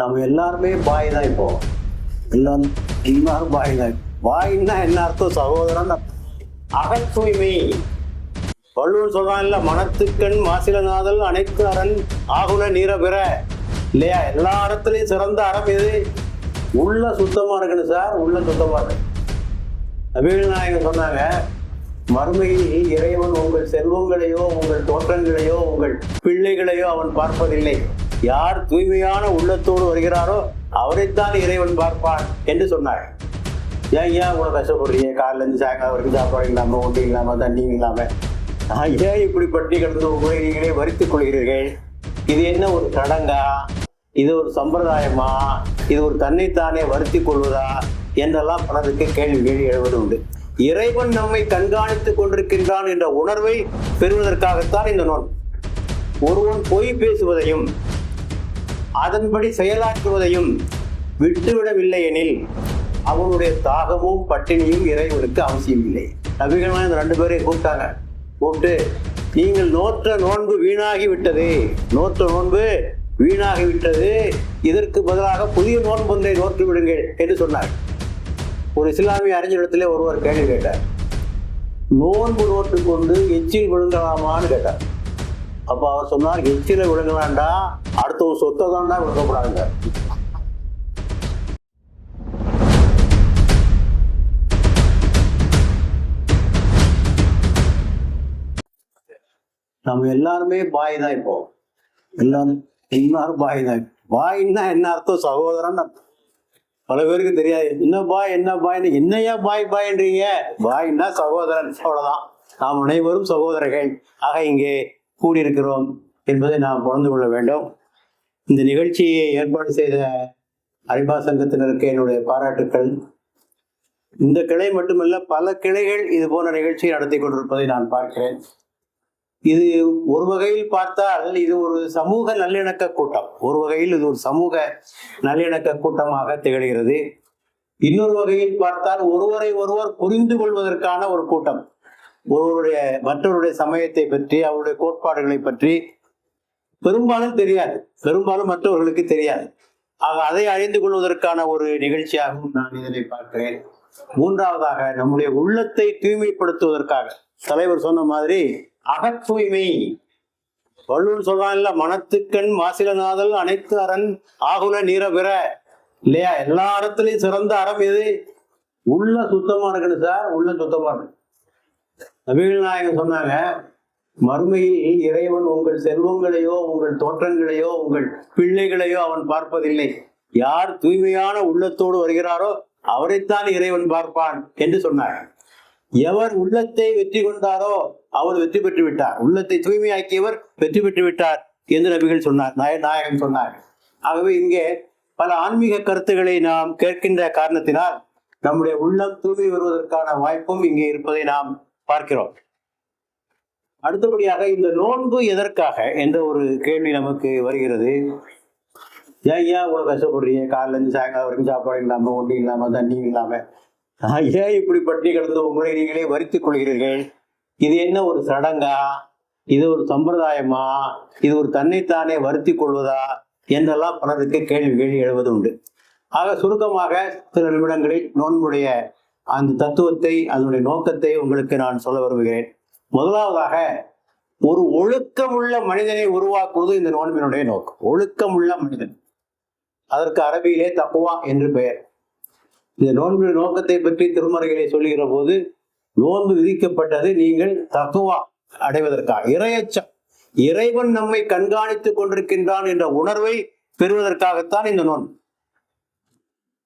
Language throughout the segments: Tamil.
நம்ம எல்லாருமே பாய் தான் இப்போ. எல்லாரும் எல்லாரும் பாய் தான் பாய்னா என்ன அர்த்தம்? சகோதரன் அர்த்தம். அகத் தூய்மை. வள்ளுவர் சொல்றான்ல மனத்துக்கண் மாசிலநாதல் அனைத்து அரண் ஆகுல நீர பெற. இல்லையா? எல்லா இடத்துலயும் சிறந்த அறம் எது? உள்ள சுத்தமா இருக்கணும் சார் உள்ள சுத்தமா இருக்கு. நபிகள் நாயகன் சொன்னாங்க மறுமையில் இறைவன் உங்கள் செல்வங்களையோ உங்கள் தோற்றங்களையோ உங்கள் பிள்ளைகளையோ அவன் பார்ப்பதில்லை. யார் தூய்மையான உள்ளத்தோடு வருகிறாரோ அவரைத்தான் இறைவன் பார்ப்பான் என்று சொன்னார் ஏன் ஏன் இவ்வளோ கஷ்டப்படுறீங்க? காலிலேருந்து சாயங்காலம் வரைக்கும் சாப்பாடு இல்லாமல் ஒன்றும் இல்லாமல் தண்ணி இல்லாமல் நான் ஏன் இப்படி பட்டி கிடந்து உங்களை நீங்களே வரித்துக் கொள்கிறீர்கள்? இது என்ன ஒரு சடங்கா? இது ஒரு சம்பிரதாயமா? இது ஒரு தன்னைத்தானே வருத்தி கொள்வதா? என்றெல்லாம் பலருக்கு கேள்விகள் எழுவது உண்டு. இறைவன் நம்மை கண்காணித்துக் கொண்டிருக்கின்றான் என்ற உணர்வை பெறுவதற்காகத்தான் இந்த நோன் ஒருவன் பொய் பேசுவதையும் அதன்படி செயலாற்றுவதையும் விட்டுவிடவில்லை எனில் அவனுடைய தாகமும் பட்டினியும் இறைவனுக்கு அவசியம் இல்லை நபிகள்லாம் இந்த ரெண்டு பேரையும் கூப்பிட்டாங்க. கூப்பிட்டு நீங்கள் நோற்ற நோன்பு வீணாகி விட்டது நோற்ற நோன்பு வீணாகி விட்டது இதற்கு பதிலாக புதிய நோன்பு ஒன்றை நோற்று விடுங்கள் என்று சொன்னார். ஒரு இஸ்லாமிய அறிஞரிடத்திலே ஒருவர் கேள்வி கேட்டார். நோன்பு நோட்டு கொண்டு எச்சில் விழுங்கலாமான்னு கேட்டார். அப்போ அவர் சொன்னார் எச்சில விழுங்கலாண்டா அடுத்தவங்க சொத்தை தான்டா விழுங்கக்கூடாதுங்க நம்ம எல்லாருமே பாய் தான் இப்போ. எல்லாரும் எல்லாரும் பாய் தான். பாயின்னா என்ன அர்த்தம்? சகோதரன் பல பேருக்கு தெரியாது. என்ன பாய் என்ன பாய்னு என்னையா பாய் பாய்ன்றீங்க? பாய்னா சகோதரன். அவ்வளவுதான். நாம் அனைவரும் சகோதரர்கள். ஆக இங்கே கூடியிருக்கிறோம் என்பதை நாம் புரிந்து கொள்ள வேண்டும். இந்த நிகழ்ச்சியை ஏற்பாடு செய்த அறிவா சங்கத்தினருக்கு என்னுடைய பாராட்டுக்கள். இந்த கிளை மட்டுமல்ல பல கிளைகள் இது போன்ற நிகழ்ச்சியை நடத்தி கொண்டிருப்பதை நான் பார்க்கிறேன். இது ஒரு வகையில் பார்த்தால் இது ஒரு சமூக நல்லிணக்க கூட்டம். ஒரு வகையில் இது ஒரு சமூக நல்லிணக்க கூட்டமாக திகழ்கிறது. இன்னொரு வகையில் பார்த்தால் ஒருவரை ஒருவர் புரிந்து கொள்வதற்கான ஒரு கூட்டம். ஒருவருடைய மற்றவருடைய சமயத்தை பற்றி அவருடைய கோட்பாடுகளை பற்றி பெரும்பாலும் தெரியாது. பெரும்பாலும் மற்றவர்களுக்கு தெரியாது. ஆக அதை அறிந்து கொள்வதற்கான ஒரு நிகழ்ச்சியாகவும் நான் இதனை பார்க்கிறேன். மூன்றாவதாக நம்முடைய உள்ளத்தை தூய்மைப்படுத்துவதற்காக. தலைவர் சொன்ன மாதிரி அகத்தூய்மை. வள்ளுவன் சொல்றான்ல மனத்துக்கண் மாசிலநாதல் அனைத்து அரண் ஆகுல நீர இல்லையா? எல்லா இடத்துலயும் சிறந்த அறம் எது? உள்ள சுத்தமா இருக்கணும் சார் உள்ள சுத்தமா இருக்கணும். நபிகள் நாயகம் சொன்னாங்க மறுமையில் இறைவன் உங்கள் செல்வங்களையோ உங்கள் தோற்றங்களையோ உங்கள் பிள்ளைகளையோ அவன் பார்ப்பதில்லை. யார் தூய்மையான உள்ளத்தோடு வருகிறாரோ அவரைத்தான் இறைவன் பார்ப்பான் என்று சொன்னார். எவர் உள்ளத்தை வெற்றி கொண்டாரோ அவர் வெற்றி பெற்று விட்டார். உள்ளத்தை தூய்மையாக்கியவர் வெற்றி பெற்று விட்டார் என்று நபிகள் சொன்னார். நாய நாயகன் சொன்னார். ஆகவே இங்கே பல ஆன்மீக கருத்துக்களை நாம் கேட்கின்ற காரணத்தினால் நம்முடைய உள்ளம் தூய்மை வருவதற்கான வாய்ப்பும் இங்கே இருப்பதை நாம் பார்க்கிறோம். அடுத்தபடியாக இந்த நோன்பு எதற்காக என்ற ஒரு கேள்வி நமக்கு வருகிறது. ஏன் ஏன் இவ்வளோ கஷ்டப்படுறீங்க? காலிலேருந்து சாயங்காலம் வரைக்கும் சாப்பாடு இல்லாமல் ஒன்றும் இல்லாமல் தண்ணி இல்லாமல் ஏன் இப்படி பற்றி கிடந்து உங்களை நீங்களே வருத்திக் கொள்கிறீர்கள்? இது என்ன ஒரு சடங்கா? இது ஒரு சம்பிரதாயமா? இது ஒரு தன்னைத்தானே வருத்தி கொள்வதா? என்றெல்லாம் பலருக்கு கேள்விகள் எழுவது உண்டு ஆக சுருக்கமாக சில நிமிடங்களில் நோன்புடைய அந்த தத்துவத்தை அதனுடைய நோக்கத்தை உங்களுக்கு நான் சொல்ல விரும்புகிறேன். முதலாவதாக ஒரு ஒழுக்கமுள்ள மனிதனை உருவாக்குவது இந்த நோன்பினுடைய நோக்கம். ஒழுக்கமுள்ள மனிதன். அதற்கு அரபியிலே தக்குவா என்று பெயர். இந்த நோன்பு நோக்கத்தை பற்றி திருமறைகளை சொல்லுகிற போது நோன்பு விதிக்கப்பட்டது நீங்கள் தக்குவா அடைவதற்காக. இரையச்சம். இறைவன் நம்மை கண்காணித்துக் கொண்டிருக்கின்றான் என்ற உணர்வை பெறுவதற்காகத்தான் இந்த நோன்பு.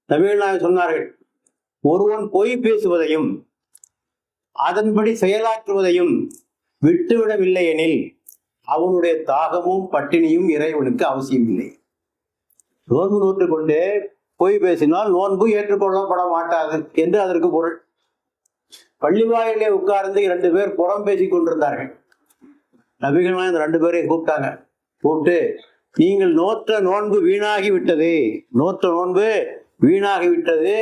தமிழ்நாடு சொன்னார்கள் ஒருவன் பொய் பேசுவதையும் அதன்படி செயலாற்றுவதையும் விட்டுவிடவில்லை எனில் அவனுடைய தாகமும் பட்டினியும் இறைவனுக்கு அவசியம் இல்லை நோன்பு நோற்று கொண்டு பொய் பேசினால் நோன்பு ஏற்றுக்கொள்ளப்பட மாட்டாது என்று அதற்கு பொருள். பள்ளிவாயிலே உட்கார்ந்து இரண்டு பேர் புறம் பேசி கொண்டிருந்தார்கள். நபிகள் இந்த ரெண்டு பேரையும் கூப்பிட்டாங்க. கூப்பிட்டு நீங்கள் நோற்ற நோன்பு வீணாகி விட்டது நோற்ற நோன்பு வீணாகி விட்டது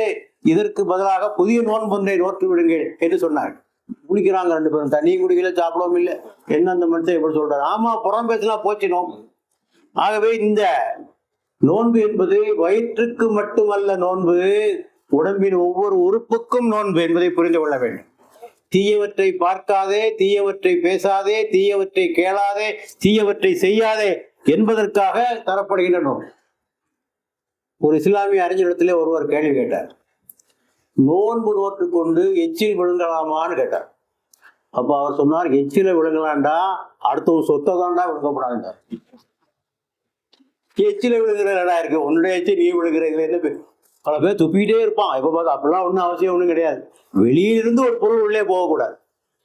இதற்கு பதிலாக புதிய நோன்பு ஒன்றை நோற்று விடுங்கள் என்று சொன்னார் குடிக்கிறாங்க ரெண்டு பேரும். தண்ணியும் குடிக்கல சாப்பிடவும் இல்லை. என்ன அந்த மனுஷன் எப்படி சொல்றாரு? ஆமா புறம் பேசினா போச்சு நோன்பு. ஆகவே இந்த நோன்பு என்பது வயிற்றுக்கு மட்டுமல்ல நோன்பு உடம்பின் ஒவ்வொரு உறுப்புக்கும் நோன்பு என்பதை புரிந்து கொள்ள வேண்டும். தீயவற்றை பார்க்காதே தீயவற்றை பேசாதே தீயவற்றை கேளாதே தீயவற்றை செய்யாதே என்பதற்காக தரப்படுகின்ற நோன்பு. ஒரு இஸ்லாமிய அறிஞரிடத்திலே ஒருவர் கேள்வி கேட்டார். நோன்பு நோட்டு கொண்டு எச்சில் விழுங்கலாமான்னு கேட்டார். அப்போ அவர் சொன்னார் எச்சில விழுங்கலாண்டா அடுத்தவங்க சொத்தை தாண்டா விழுங்கப்படாதுண்டார் எச்சில விழுகிற இடம் இருக்கு? உன்னுடைய எச்சில் நீ விழுகிற பல பேர் துப்பிக்கிட்டே இருப்பான். எப்ப பார்த்தா அப்படிலாம் ஒன்றும் அவசியம் ஒன்றும் கிடையாது. வெளியிலிருந்து ஒரு பொருள் உள்ளே போகக்கூடாது.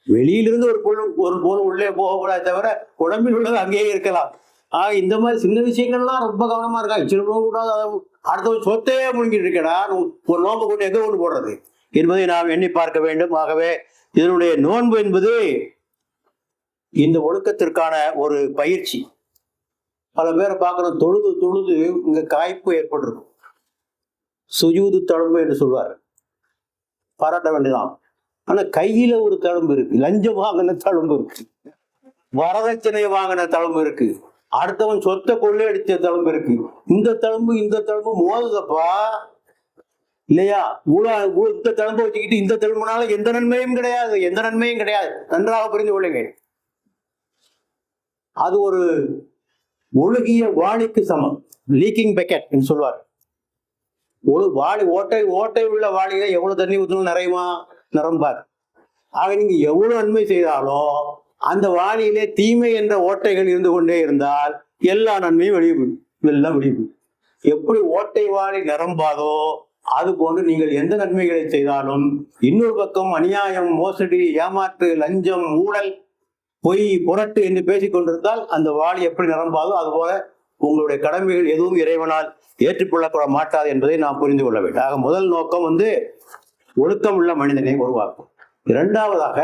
வெளியிலிருந்து ஒரு பொருள் ஒரு பொருள் உள்ளே போகக்கூடாது தவிர உடம்பில் உள்ளது அங்கேயே இருக்கலாம். ஆக இந்த மாதிரி சின்ன விஷயங்கள்லாம் ரொம்ப கவனமா இருக்கா எச்சில் போகக்கூடாது அதை அடுத்தவன் சொத்தையே முழுங்கிட்டு இருக்கடா. ஒரு நோன்பு கொண்டு எங்கே கொண்டு போடுறது? என்பதை நாம் எண்ணி பார்க்க வேண்டும். ஆகவே இதனுடைய நோன்பு என்பது இந்த ஒழுக்கத்திற்கான ஒரு பயிற்சி. பல பேரை பார்க்கணும். தொழுது தொழுது இங்கே காய்ப்பு ஏற்பட்டிருக்கும். சுஜூது தழும்பு என்று சொல்வார். பாராட்ட வேண்டியதான் ஆனால் கையில் ஒரு தழும்பு இருக்கு. லஞ்சம் வாங்கின தழும்பு இருக்கு. வரதட்சணை வாங்கின தழும்பு இருக்கு. அடுத்தவன் சொத்தை கொள்ளையடிச்ச தழும்பு இருக்கு. இந்த தழும்பு இந்த தழும்பு மோதுதப்பா? இல்லையா? ஊழ இந்த தழும்பு வச்சுக்கிட்டு இந்த தழும்புனால எந்த நன்மையும் கிடையாது எந்த நன்மையும் கிடையாது. நன்றாக புரிந்து கொள்ளுங்கள். அது ஒரு ஒழுகிய வாளிக்கு சமம். லீக்கிங் பெக்கெட் என்று சொல்வார். ஒரு வாளி ஓட்டை ஓட்டை உள்ள வாளியில எவ்வளவு தண்ணி ஊற்றணும் நிறையுமா? நிரம்பார். ஆக நீங்க எவ்வளவு நன்மை செய்தாலும் அந்த வாணியிலே தீமை என்ற ஓட்டைகள் இருந்து கொண்டே இருந்தால் எல்லா நன்மையும் வெளியே போயிடும். எல்லாம் வெளியே போயிடும். எப்படி ஓட்டை வாளி நிரம்பாதோ அது போன்று நீங்கள் எந்த நன்மைகளை செய்தாலும் இன்னொரு பக்கம் அநியாயம் மோசடி ஏமாற்று லஞ்சம் ஊழல் பொய் புரட்டு என்று பேசிக் கொண்டிருந்தால் அந்த வாளி எப்படி நிரம்பாதோ அதுபோல உங்களுடைய கடமைகள் எதுவும் இறைவனால் ஏற்றுக்கொள்ளப்பட மாட்டாது என்பதை நாம் புரிந்து கொள்ள வேண்டும் ஆக முதல் நோக்கம் வந்து ஒழுக்கம் உள்ள மனிதனை உருவாக்கும் இரண்டாவதாக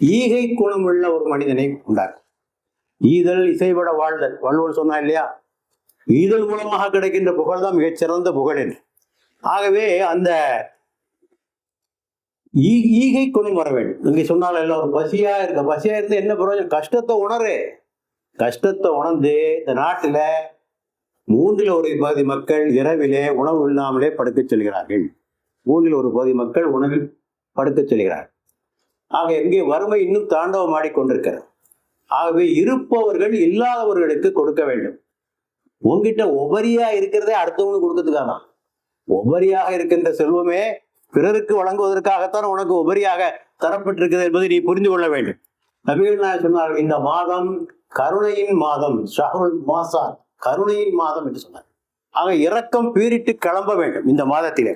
ஈகை குணம் உள்ள ஒரு மனிதனை உண்டாக்கும் ஈதல் இசைபட வாழ்தல். வள்ளுவன் சொன்னா இல்லையா? ஈதல் மூலமாக கிடைக்கின்ற புகழ் தான் மிகச்சிறந்த புகழ் என்று. ஆகவே அந்த ஈ- ஈகை குணம் வர வேண்டும். இங்கே சொன்னாலும் எல்லாம் ஒரு பசியா இருக்க பசியா இருந்து என்ன பிரயோஜனம்? கஷ்டத்தை உணரு. கஷ்டத்தை உணர்ந்து இந்த நாட்டில் மூன்றில் ஒரு பகுதி மக்கள் இரவிலே உணவு இல்லாமலே படுக்கச் செல்கிறார்கள். மூன்றில் ஒரு பகுதி மக்கள் உணவில் படுக்கச் செல்கிறார்கள். ஆக எங்கே வறுமை இன்னும் தாண்டவம் ஆடிக்கொண்டிருக்கிறது ஆகவே இருப்பவர்கள் இல்லாதவர்களுக்கு கொடுக்க வேண்டும். உங்ககிட்ட உபரியா இருக்கிறதே அடுத்தவனுக்கு கொடுக்கறதுக்காக. தான் உபரியாக இருக்கின்ற செல்வமே பிறருக்கு வழங்குவதற்காகத்தான் உனக்கு உபரியாக தரப்பட்டிருக்கிறது என்பதை நீ புரிந்து கொள்ள வேண்டும். நபிகள் நாயர் சொன்னார்கள்? இந்த மாதம் கருணையின் மாதம் ஷஹருல் மாசார் கருணையின் மாதம் என்று சொன்னார். ஆக இரக்கம் பீரிட்டு கிளம்ப வேண்டும் இந்த மாதத்திலே.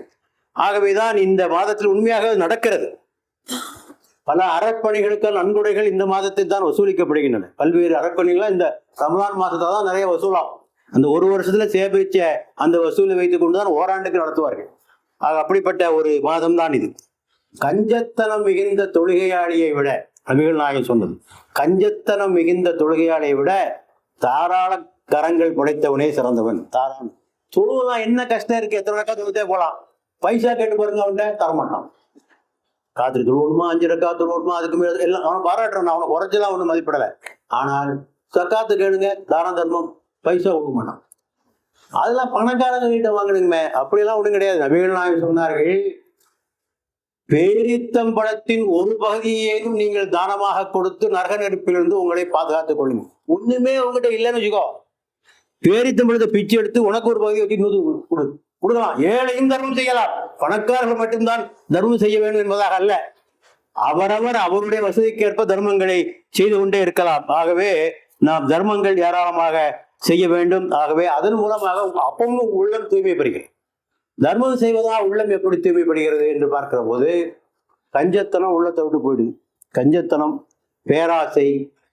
ஆகவேதான் இந்த மாதத்தில் உண்மையாக நடக்கிறது. பல அறப்பணிகளுக்கு நன்கொடைகள் இந்த மாதத்தில் தான் வசூலிக்கப்படுகின்றன. பல்வேறு அறப்பணிகள் இந்த ரமலான் மாதத்தில் தான் நிறைய வசூலாகும். அந்த ஒரு வருஷத்துல சேகரிச்ச அந்த வசூலை வைத்துக் கொண்டுதான் ஓராண்டுக்கு நடத்துவார்கள். ஆக அப்படிப்பட்ட ஒரு மாதம் தான் இது. கஞ்சத்தனம் மிகுந்த தொழுகையாளியை விட நபிகள் நாயகம் சொன்னது கஞ்சத்தனம் மிகுந்த தொழுகையாளியை விட தாராள கரங்கள் படைத்தவனே சிறந்தவன். தாராளம் தொழுவதான் என்ன கஷ்டம் இருக்கு? எத்தனை ரக்கா போகலாம் பைசா கேட்டு பாருங்க அவன்கிட்ட தரமாட்டான். காத்திரி தொழுவணுமா அஞ்சு ரக்கா தொழுவணுமா அதுக்கு மேலே எல்லாம் அவனை பாராட்டுறான். அவனை குறைச்சலாம் ஒன்றும் மதிப்பிடலை. ஆனால் சக்காத்து கேளுங்க தான தர்மம் பைசா கொடுக்க மாட்டான். அதெல்லாம் பணக்காரங்க கிட்ட வாங்கணுமே அப்படியெல்லாம் ஒன்றும் கிடையாது. நபிகள் நாயகம் சொன்னார்கள் பேரித்தம் ஒரு பகுதியேனும் நீங்கள் தானமாக கொடுத்து நரக நெருப்பிலிருந்து உங்களை பாதுகாத்துக் கொள்ளுங்க ஒண்ணுமே உங்ககிட்ட இல்லைன்னு வச்சுக்கோ. பேரித்தம் பழத்தை பிச்சை எடுத்து உனக்கு ஒரு பகுதியை வச்சு நூறு கொடு கொடுக்கலாம். ஏழையும் தர்மம் செய்யலாம். பணக்காரர்கள் மட்டும்தான் தர்மம் செய்ய வேண்டும் என்பதாக அல்ல. அவரவர் அவருடைய வசதிக்கேற்ப தர்மங்களை செய்து கொண்டே இருக்கலாம். ஆகவே நாம் தர்மங்கள் ஏராளமாக செய்ய வேண்டும். ஆகவே அதன் மூலமாக அப்பவும் உள்ளம் தூய்மைப்படுகிறேன் தர்மம் செய்வதா உள்ளம் எப்படி தூய்மைப்படுகிறது என்று பார்க்கிற போது கஞ்சத்தனம் உள்ளத்தை விட்டு போயிடுது. கஞ்சத்தனம் பேராசை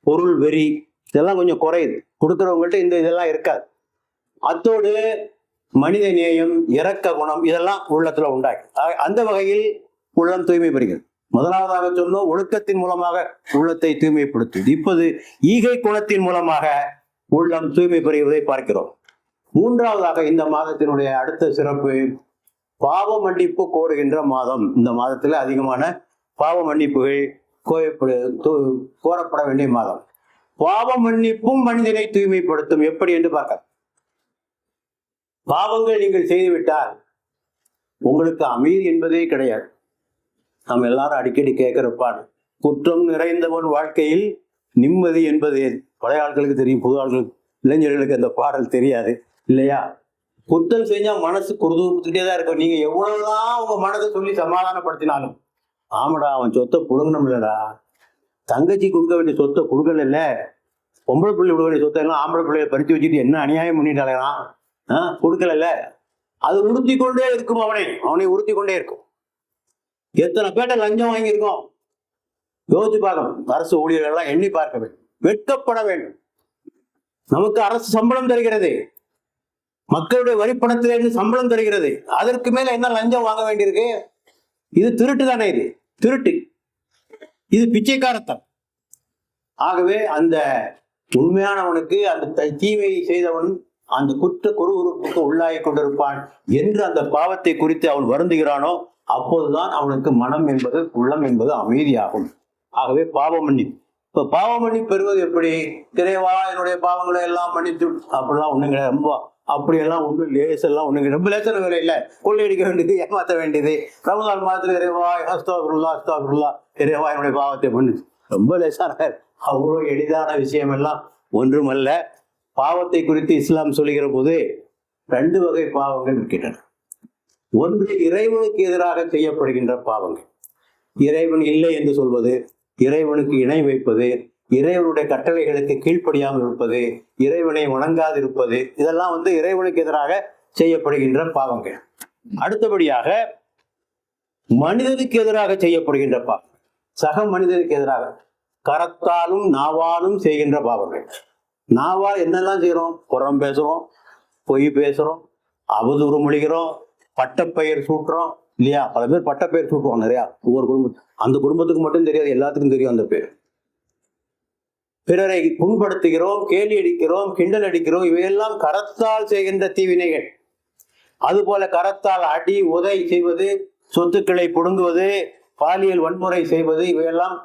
பொருள் வெறி இதெல்லாம் கொஞ்சம் குறையுது கொடுக்குறவங்கள்ட்ட இந்த இதெல்லாம் இருக்காது. அத்தோடு மனித நேயம் இரக்க குணம் இதெல்லாம் உள்ளத்துல உண்டாகி. அந்த வகையில் உள்ளம் தூய்மை பெறுகிறது முதலாவதாக சொன்னோம் ஒழுக்கத்தின் மூலமாக உள்ளத்தை தூய்மைப்படுத்தும் இப்போது ஈகை குணத்தின் மூலமாக உள்ளம் தூய்மை பெறுவதை பார்க்கிறோம். மூன்றாவதாக இந்த மாதத்தினுடைய அடுத்த சிறப்பு பாவ மன்னிப்பு கோருகின்ற மாதம். இந்த மாதத்தில் அதிகமான பாவ மன்னிப்புகள் கோயப்படு தூ- கோரப்பட வேண்டிய மாதம். பாவ மன்னிப்பும் மனிதனை தூய்மைப்படுத்தும். எப்படி என்று பார்க்க பாவங்கள் நீங்கள் செய்துவிட்டால் உங்களுக்கு அமைதி என்பதே கிடையாது. நாம் எல்லாரும் அடிக்கடி கேட்கிறப்பாடு குற்றம் நிறைந்தவன் வாழ்க்கையில் நிம்மதி என்பது பழைய ஆட்களுக்கு தெரியும் புது ஆட்களுக்கு இளைஞர்களுக்கு அந்த பாடல் தெரியாது இல்லையா? குற்றம் செஞ்சா மனசு குறுதுறுத்துட்டே தான் இருக்கும். நீங்க எவ்வளவுதான் உங்க மனதை சொல்லி சமாதானப்படுத்தினாலும் ஆமாடா அவன் சொத்தை புடுங்கணும் இல்லடா தங்கச்சி கொடுக்க வேண்டிய சொத்தை கொடுக்கல பொம்பளை பிள்ளை கொடுக்க வேண்டிய சொத்தை எல்லாம் ஆம்பளை பிள்ளைய பறித்து வச்சுட்டு என்ன அநியாயம் பண்ணிட்டாலாம் கொடுக்கல அது உறுத்தி கொண்டே இருக்கும் அவனை. அவனை உறுத்தி கொண்டே இருக்கும். எத்தனை பேட்ட லஞ்சம் வாங்கியிருக்கோம்? யோசிச்சு பார்க்கணும். அரசு ஊழியர்கள் எல்லாம் எண்ணி பார்க்க வேண்டும். வெட்கப்பட வேண்டும். நமக்கு அரசு சம்பளம் தருகிறது. மக்களுடைய வரிப்பணத்திலிருந்து சம்பளம் தருகிறது. அதற்கு மேல என்ன லஞ்சம் வாங்க வேண்டியிருக்கு? இது திருட்டு தானே இது? திருட்டு. இது பிச்சைக்காரத்தம் ஆகவே அந்த உண்மையானவனுக்கு அந்த த- தீமையை செய்தவன் அந்த குற்ற குறுகுறுப்புக்கு உள்ளாகி கொண்டிருப்பான் என்று அந்த பாவத்தை குறித்து அவன் வருந்துகிறானோ அப்போதுதான் அவனுக்கு மனம் என்பது உள்ளம் என்பது அமைதியாகும். ஆகவே பாவ மன்னிப்பு. இப்ப பாவ மன்னிப்பு பெறுவது எப்படி? திரைவா என்னுடைய பாவங்களை எல்லாம் மன்னித்து அப்படிலாம் ஒண்ணும் கிடையாது. ரொம்ப அப்படியெல்லாம் ஒன்றும் லேசெல்லாம் ஒன்றும் ரொம்ப லேசான வேலை இல்லை. கொள்ளையடிக்க வேண்டியது ஏமாற்ற வேண்டியது. ரமதான் மாதத்தில் இறைவா அஸ்தாபுருல்லா அஸ்தாபுருல்லா இறைவா என்னுடைய பாவத்தை மன்னிச்சு ரொம்ப லேசான அவ்வளோ எளிதான விஷயம் எல்லாம் ஒன்றுமல்ல. பாவத்தை குறித்து இஸ்லாம் சொல்லுகிற போது ரெண்டு வகை பாவங்கள் இருக்கின்றன. ஒன்று இறைவனுக்கு எதிராக செய்யப்படுகின்ற பாவங்கள். இறைவன் இல்லை என்று சொல்வது இறைவனுக்கு இணை வைப்பது இறைவனுடைய கட்டளைகளுக்கு கீழ்ப்படியாமல் இருப்பது இறைவனை வணங்காதிருப்பது இதெல்லாம் வந்து இறைவனுக்கு எதிராக செய்யப்படுகின்ற பாவங்கள். அடுத்தபடியாக மனிதனுக்கு எதிராக செய்யப்படுகின்ற பாவம் சக மனிதனுக்கு எதிராக கரத்தாலும் நாவாலும் செய்கின்ற பாவங்கள். நாவால் என்னெல்லாம் செய்கிறோம் புறம் பேசுகிறோம் பொய் பேசுகிறோம் அவதூறு மொழிகிறோம் பட்டப்பெயர் சூட்டுறோம் இல்லையா? பல பேர் பட்டப்பெயர் சூட்டுவோம் நிறையா ஒவ்வொரு குடும்ப அந்த குடும்பத்துக்கு மட்டும் தெரியாது எல்லாத்துக்கும் தெரியும் அந்த பேர். பிறரை புண்படுத்துகிறோம் கேலி அடிக்கிறோம் கிண்டல் அடிக்கிறோம் இவையெல்லாம் கரத்தால் செய்கின்ற தீவினைகள். அதுபோல கரத்தால் அடி உதை செய்வது சொத்துக்களை புடுங்குவது பாலியல் வன்முறை செய்வது இவையெல்லாம்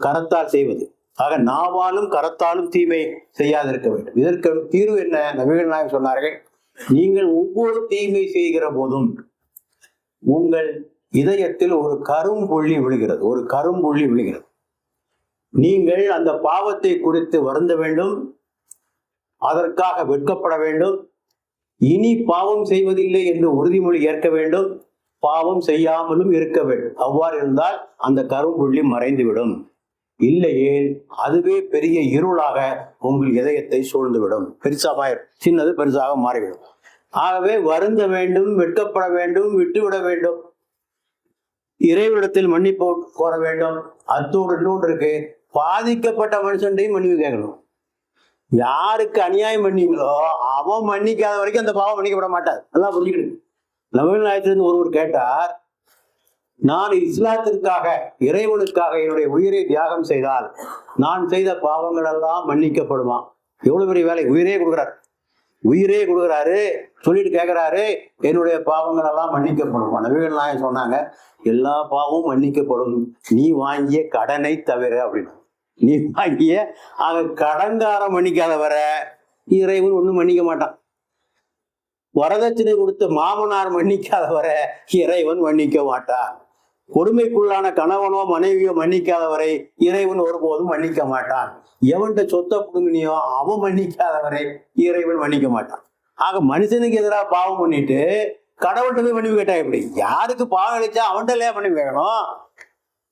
கரத்தால் செய்வது. ஆக நாவாலும் கரத்தாலும் தீமை செய்யாதிருக்க வேண்டும். இதற்கு தீர்வு என்ன? நபிகள் நாயகம் சொன்னார்கள் நீங்கள் ஒவ்வொரு தீமை செய்கிற போதும் உங்கள் இதயத்தில் ஒரு கரும்புள்ளி விழுகிறது ஒரு கரும்புள்ளி விழுகிறது. நீங்கள் அந்த பாவத்தை குறித்து வருந்த வேண்டும் அதற்காக வெட்கப்பட வேண்டும் இனி பாவம் செய்வதில்லை என்று உறுதிமொழி ஏற்க வேண்டும் பாவம் செய்யாமலும் இருக்க வேண்டும். அவ்வாறு இருந்தால் அந்த கரும்புள்ளி மறைந்துவிடும். இல்லையேல் அதுவே பெரிய இருளாக உங்கள் இதயத்தை சூழ்ந்துவிடும். பெருசாக சின்னது பெருசாக மாறிவிடும். ஆகவே வருந்த வேண்டும் வெட்கப்பட வேண்டும் விட்டுவிட வேண்டும். இறைவிடத்தில் மன்னிப்பு கோர வேண்டும். அத்தோடு இன்னொன்று இருக்கு பாதிக்கப்பட்ட மனுஷன்டையும் மன்னிப்பு கேட்கணும். யாருக்கு அநியாயம் பண்ணீங்களோ அவன் மன்னிக்காத வரைக்கும் அந்த பாவம் மன்னிக்கப்பட மாட்டார் நல்லா புரிஞ்சுக்கிடுங்க. நவீன நாயத்திலிருந்து ஒருவர் கேட்டார் நான் இஸ்லாத்திற்காக இறைவனுக்காக என்னுடைய உயிரை தியாகம் செய்தால் நான் செய்த பாவங்கள் எல்லாம் மன்னிக்கப்படுமா? எவ்வளவு பெரிய வேலை. உயிரே கொடுக்குறார். உயிரே கொடுக்குறாரு. சொல்லிட்டு கேட்குறாரு என்னுடைய பாவங்கள் எல்லாம் மன்னிக்கப்படுமா? நபிகள் நாயன் சொன்னாங்க எல்லா பாவமும் மன்னிக்கப்படும். நீ வாங்கிய கடனை தவிர அப்படின்னு. நீ வாங்கிய ஆக கடன்காரம் மன்னிக்காத வர இறைவன் ஒன்றும் மன்னிக்க மாட்டான். வரதட்சணை கொடுத்த மாமனார் மன்னிக்காத வர இறைவன் மன்னிக்க மாட்டான். கொடுமைக்குள்ளான கணவனோ மனைவியோ மன்னிக்காதவரை இறைவன் ஒருபோதும் மன்னிக்க மாட்டான். எவன்கிட்ட சொத்தை புடுங்கினியோ அவன் மன்னிக்காதவரை இறைவன் மன்னிக்க மாட்டான். ஆக மனுஷனுக்கு எதிராக பாவம் பண்ணிட்டு கடவுள்கிட்ட போய் மன்னிப்பு கேட்டா எப்படி? யாருக்கு பாவம் அளிச்சா அவன்கிட்ட இல்லையா மன்னிப்பு கேட்கணும்?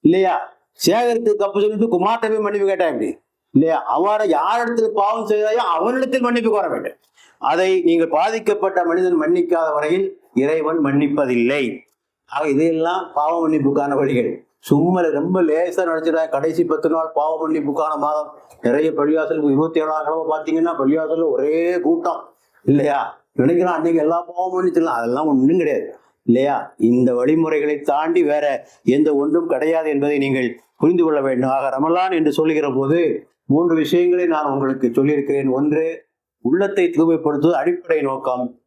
இல்லையா? சேகரித்து தப்பு சொல்லிட்டு குமார்ட்ட போய் மன்னிப்பு கேட்டா எப்படி? இல்லையா? அவரை யாரிடத்தில் பாவம் செய்தாயோ அவனிடத்தில் மன்னிப்பு கோர வேண்டும். அதை நீங்கள் பாதிக்கப்பட்ட மனிதன் மன்னிக்காத வரையில் இறைவன் மன்னிப்பதில்லை. ஆக இதையெல்லாம் பாவ மன்னிப்புக்கான வழிகள். சும்மா ரொம்ப லேசாக நினைச்சிடா கடைசி பத்து நாள் பாவ மன்னிப்புக்கான மாதம் நிறைய பள்ளிவாசலுக்கு இருபத்தி ஏழாம் கிழமை பார்த்தீங்கன்னா பள்ளிவாசலில் ஒரே கூட்டம். இல்லையா? நினைக்கிறான் அன்னைக்கு எல்லா பாவம் மன்னிச்சிடலாம் அதெல்லாம் ஒன்றும் கிடையாது. இல்லையா? இந்த வழிமுறைகளை தாண்டி வேற எந்த ஒன்றும் கிடையாது என்பதை நீங்கள் புரிந்து கொள்ள வேண்டும். ஆக ரமலான் என்று சொல்லுகிற போது மூன்று விஷயங்களை நான் உங்களுக்கு சொல்லியிருக்கிறேன். ஒன்று உள்ளத்தை தூய்மைப்படுத்துவது அடிப்படை நோக்கம்.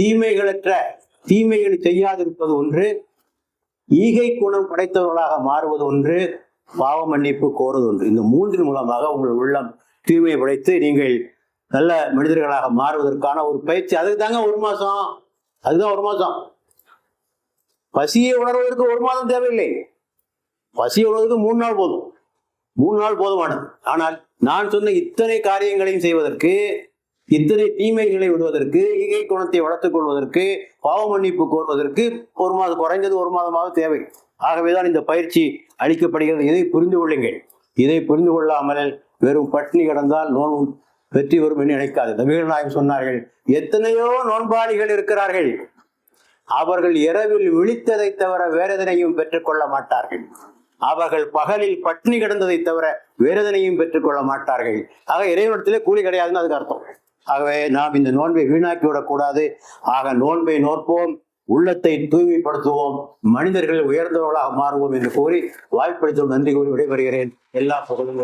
தீமைகளற்ற தீமைகளை செய்யாதிருப்பது ஒன்று ஈகை குணம் படைத்தவர்களாக மாறுவது ஒன்று பாவ மன்னிப்பு கோருவது ஒன்று. இந்த மூன்றின் மூலமாக உங்கள் உள்ளம் தூய்மை படைத்து நீங்கள் நல்ல மனிதர்களாக மாறுவதற்கான ஒரு பயிற்சி. அதுக்கு தாங்க ஒரு மாசம். அதுதான் ஒரு மாசம். பசியை உணர்வதற்கு ஒரு மாதம் தேவையில்லை. பசியை உணர்வதற்கு மூணு நாள் போதும். மூணு நாள் போதுமானது. ஆனால் நான் சொன்ன இத்தனை காரியங்களையும் செய்வதற்கு இத்தனை தீமைகளை விடுவதற்கு ஈகை குணத்தை வளர்த்துக் கொள்வதற்கு பாவ மன்னிப்பு கோருவதற்கு ஒரு மாதம் குறைந்தது ஒரு மாதமாக தேவை. ஆகவேதான் இந்த பயிற்சி அளிக்கப்படுகிறது. இதை புரிந்து கொள்ளுங்கள். இதை புரிந்து கொள்ளாமல் வெறும் பட்டினி கிடந்தால் நோன் வெற்றி வரும் என்று நினைக்காது. நபிகள் நாயகம் சொன்னார்கள் எத்தனையோ நோன்பாளிகள் இருக்கிறார்கள். அவர்கள் இரவில் விழித்ததை தவிர வேற எதனையும் பெற்றுக்கொள்ள மாட்டார்கள். அவர்கள் பகலில் பட்டினி கிடந்ததை தவிர வேற எதனையும் பெற்றுக்கொள்ள மாட்டார்கள். ஆக இறைவனத்திலே கூலி கிடையாதுன்னு அதுக்கு அர்த்தம். ஆகவே நாம் இந்த நோன்பை வீணாக்கி விடக்கூடாது ஆக நோன்பை நோற்போம் உள்ளத்தை தூய்மைப்படுத்துவோம் மனிதர்கள் உயர்ந்தவர்களாக மாறுவோம் என்று கூறி வாய்ப்படுத்தும் நன்றி கூறி விடைபெறுகிறேன். எல்லா புகழும்